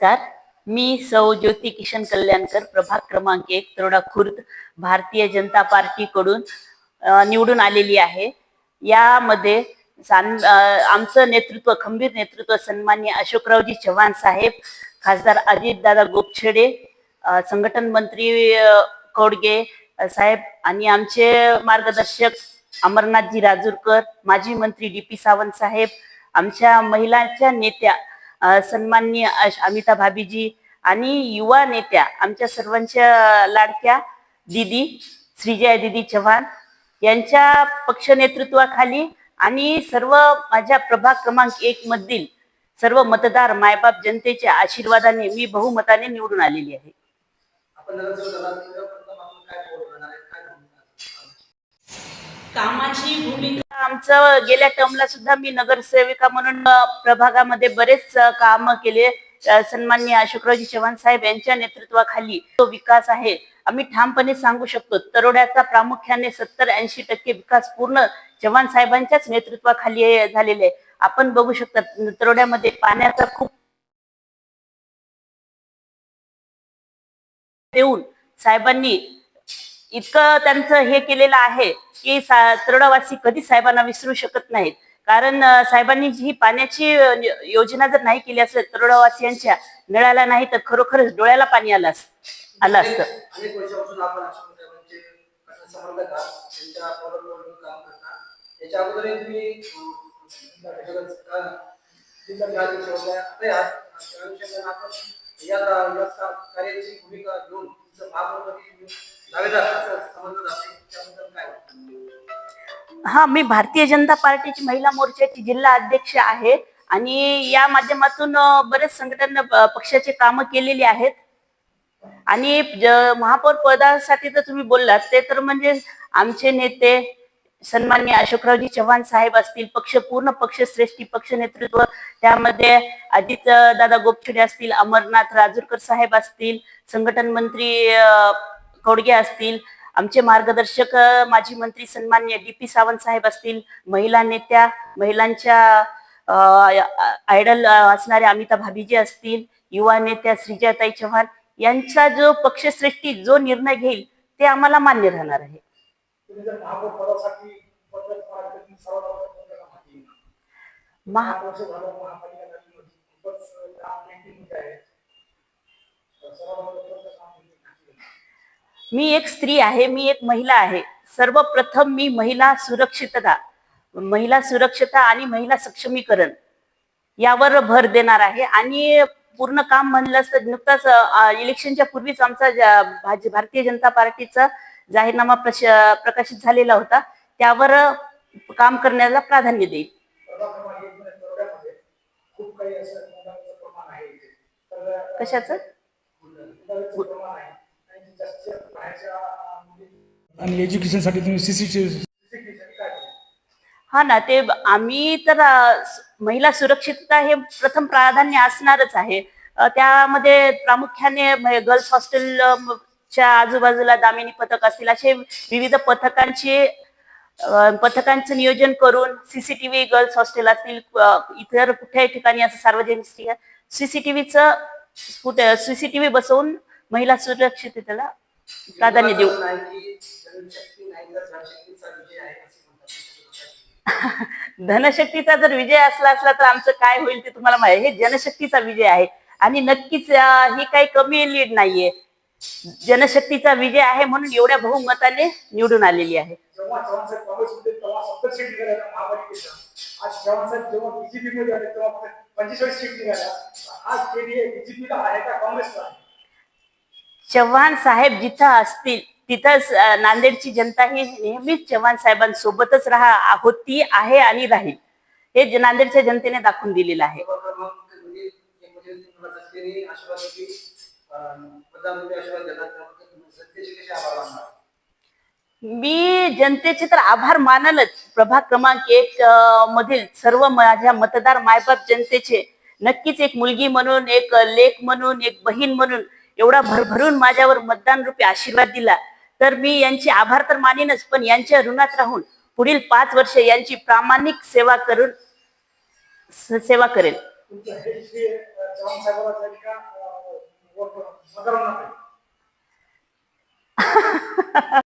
नमस्कार. मी सौ ज्योती किशन कल्याणकर प्रभाग क्रमांक एक तरोडा खुर्द भारतीय जनता पार्टीकडून निवडून आलेली आहे. यामध्ये आमचं नेतृत्व खंबीर नेतृत्व सन्मान्य अशोकरावजी चव्हाण साहेब खासदार अजितदादा गोपछेडे संघटन मंत्री कोडगे साहेब आणि आमचे मार्गदर्शक अमरनाथजी राजूरकर माजी मंत्री डी पी सावंत साहेब आमच्या महिलांच्या नेत्या सन्माननीय अश- अमिता भाभीजी आणि युवा नेत्या आमच्या सर्वांच्या लाडक्या दिदी श्रीजया दिदी चव्हाण यांच्या पक्ष नेतृत्वाखाली आणि सर्व माझ्या प्रभाग क्रमांक एक मधील सर्व मतदार मायबाप जनतेच्या आशीर्वादाने मी बहुमताने निवडून आलेली आहे? कामाची भूमिका आमचं गेल्या टर्मला सुद्धा मी नगरसेविका म्हणून प्रभागामध्ये बरेच काम केले. सन्मान्य सन्माननीय अशोकरावजी चव्हाण साहेब यांच्या नेतृत्वाखाली तो विकास आहे आम्ही ठामपणे सांगू शकतो तरोड्याचा प्रामुख्याने सत्तर ऐंशी टक्के विकास पूर्ण चव्हाण साहेबांच्याच नेतृत्वाखाली झालेले आहे. आपण बघू शकता तरोड्यामध्ये पाण्याचा खूप देऊन साहेबांनी इतकं त्यांचं हे केलेलं आहे की तरुणवासी कधी साहेबांना विसरू शकत नाहीत. कारण साहेबांनी जी पाण्याची योजना जर नाही केली असेल तरुणवासियांच्या मिळाला नाही तर खरोखरच डोळ्याला पाणी आलं आलं असतं. या हा मी भारतीय जनता पार्टीची महिला मोर्चाची जिल्हा अध्यक्ष आहे आणि या माध्यमातून बरेच संघटन पक्षाचे काम केलेली आहेत. आणि महापौर पदासाठी तर तुम्ही बोललात ते तर म्हणजे आमचे नेते सन्मान्य अशोकरावजी चव्हाण साहेब असतील पक्ष पूर्ण पक्ष श्रेष्ठी पक्ष नेतृत्व त्यामध्ये अजित दादा गोपछडे असतील अमरनाथ राजूरकर साहेब असतील संघटन मंत्री घोडगे असतील. आमचे मार्गदर्शक माजी मंत्री सन्मान्य डी पी सावंत साहेब असतील महिला नेत्या महिलांच्या आयडल असणाऱ्या अमिता भाभीजी असतील युवा नेत्या श्रीजाताई चव्हाण यांचा जो पक्षश्रेष्ठी जो निर्णय घेईल ते आम्हाला मान्य राहणार आहे. महा मी एक स्त्री आहे मी एक महिला आहे. सर्वप्रथम मी महिला सुरक्षितता महिला सुरक्षता आणि महिला सक्षमीकरण यावर भर देणार आहे. आणि पूर्ण काम म्हणलं तर नुकताच इलेक्शनच्या पूर्वीच आमचा भारतीय जनता पार्टीचा जाहीरनामा प्रश- प्रकाशित झालेला होता. त्यावर काम करण्याला प्राधान्य देईल. कशाचं? आणि एज्युकेशनसाठी तुम्ही सीसीटीव्ही हा ना ते आम्ही तर महिला सुरक्षितता हे प्रथम प्राधान्य असणारच आहे. त्यामध्ये प्रामुख्याने गर्ल्स हॉस्टेल च्या आजूबाजूला दामिनी पथक असतील असे विविध पथकांचे पथकांचं नियोजन करून सीसीटीव्ही गर्ल्स हॉस्टेल असतील इतर कुठल्याही ठिकाणी असं सार्वजनिक सीसीटीव्हीचं सीसीटीव्ही बसवून महिला सुरक्षिततेला प्राधान्य देऊ धनशक्तीचा जर विजय असला असला तर आमचं काय होईल ते तुम्हाला माहिती आहे. हे जनशक्तीचा विजय आहे. आणि नक्कीच ही काही कमी लीड नाहीये. जनशक्तीचा विजय आहे म्हणून एवढ्या बहुमताने निवडून आलेली आहे. पंचेचाळीस सीट निघाल्या. आज केडीए बीजेपीला आहे का? काँग्रेसला आहे. चव्हाण साहेब जिथं असतील तिथंच नांदेडची जनता ही नेहमीच चव्हाण साहेबांसोबतच राहा होती आहे आणि राहील. हे नांदेडच्या जनतेने दाखवून दिलेलं आहे. मी जनतेचे तर आभार मानलच. प्रभाग क्रमांक एक मधील सर्व माझ्या मतदार मायबाप जनतेचे नक्कीच एक मुलगी म्हणून एक लेख म्हणून एक बहीण म्हणून एवढा भरभरून माझ्यावर मतदान रूपी आशीर्वाद दिला. तर मी यांचे आभार तर मानेनच पण यांच्या ऋणात राहून पुढील पाच वर्ष यांची प्रामाणिक सेवा करून सेवा करेल.